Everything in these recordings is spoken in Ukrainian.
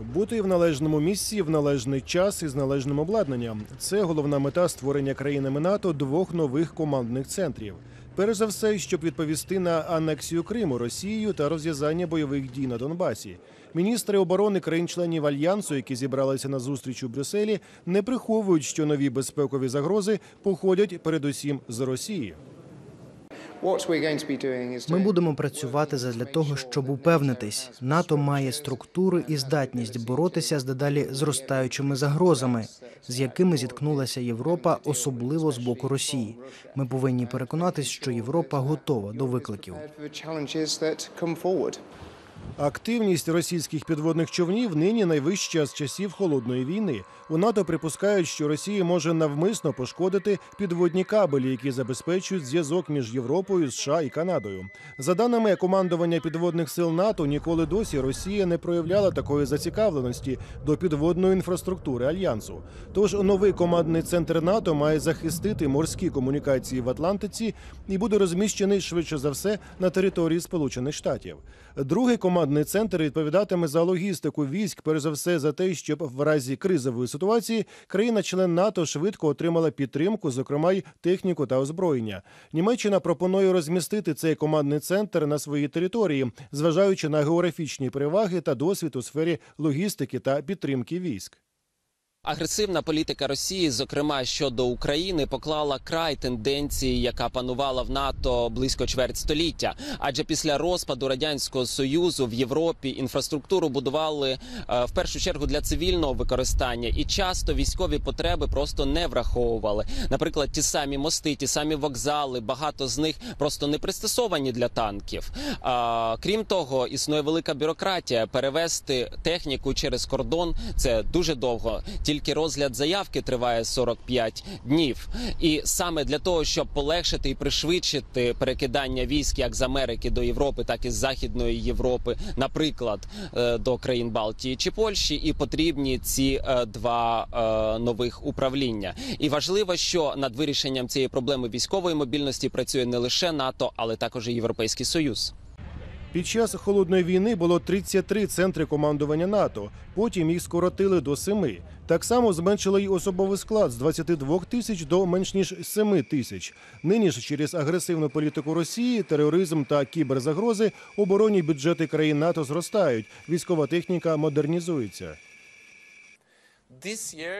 Бути в належному місці в належний час і з належним обладнанням це головна мета створення країнами НАТО двох нових командних центрів. Перш за все, щоб відповісти на анексію Криму Росією та розв'язання бойових дій на Донбасі. Міністри оборони країн-членів альянсу, які зібралися на зустріч у Брюсселі, не приховують, що нові безпекові загрози походять передусім з Росії. Ми будемо працювати задля того, щоб упевнитись, НАТО має структури і здатність боротися з дедалі зростаючими загрозами, з якими зіткнулася Європа, особливо з боку Росії. Ми повинні переконатись, що Європа готова до викликів. Активність російських підводних човнів нині найвища з часів холодної війни. У НАТО припускають, що Росія може навмисно пошкодити підводні кабелі, які забезпечують зв'язок між Європою, США і Канадою. За даними командування підводних сил НАТО, ніколи досі Росія не проявляла такої зацікавленості до підводної інфраструктури альянсу. Тож новий командний центр НАТО має захистити морські комунікації в Атлантиці і буде розміщений швидше за все на території Сполучених Штатів. Другий командний центр відповідатиме за логістику військ, перш за все за те, щоб в разі кризової ситуації країна-член НАТО швидко отримала підтримку, зокрема й техніку та озброєння. Німеччина пропонує розмістити цей командний центр на своїй території, зважаючи на географічні переваги та досвід у сфері логістики та підтримки військ. Агресивна політика Росії, зокрема щодо України, поклала край тенденції, яка панувала в НАТО близько чверть століття. Адже після розпаду радянського союзу в Європі інфраструктуру будували е, в першу чергу для цивільного використання, і часто військові потреби просто не враховували. Наприклад, ті самі мости, ті самі вокзали, багато з них просто не пристосовані для танків. Крім того, існує велика бюрократія. Перевести техніку через кордон це дуже довго. Тільки розгляд заявки триває 45 днів. І саме для того, щоб полегшити і пришвидшити перекидання військ як з Америки до Європи, так і з Західної Європи, наприклад, е, до країн Балтії чи Польщі, і потрібні ці е, два е, нових управління. І важливо, що над вирішенням цієї проблеми військової мобільності працює не лише НАТО, але також і Європейський Союз. Під час холодної війни було 33 центри командування НАТО. Потім їх скоротили до 7. Так само зменшили й особовий склад з 22 тисяч до менш ніж 7 тисяч. Нині ж через агресивну політику Росії, тероризм та кіберзагрози оборонні бюджети країн НАТО зростають. Військова техніка модернізується.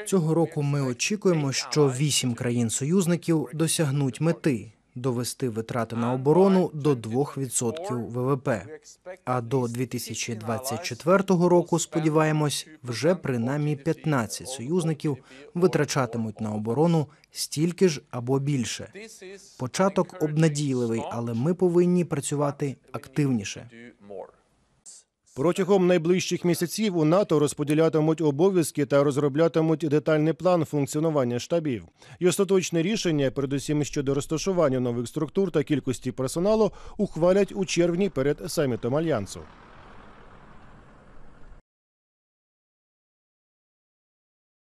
Цього року ми очікуємо, що вісім країн-союзників досягнуть мети довести витрати на оборону до 2% ВВП. А до 2024 року, сподіваємось, вже принаймні 15 союзників витрачатимуть на оборону стільки ж або більше. Початок обнадійливий, але ми повинні працювати активніше. Протягом найближчих місяців у НАТО розподілятимуть обов'язки та розроблятимуть детальний план функціонування штабів. І остаточне рішення, передусім щодо розташування нових структур та кількості персоналу, ухвалять у червні перед самітом альянсу.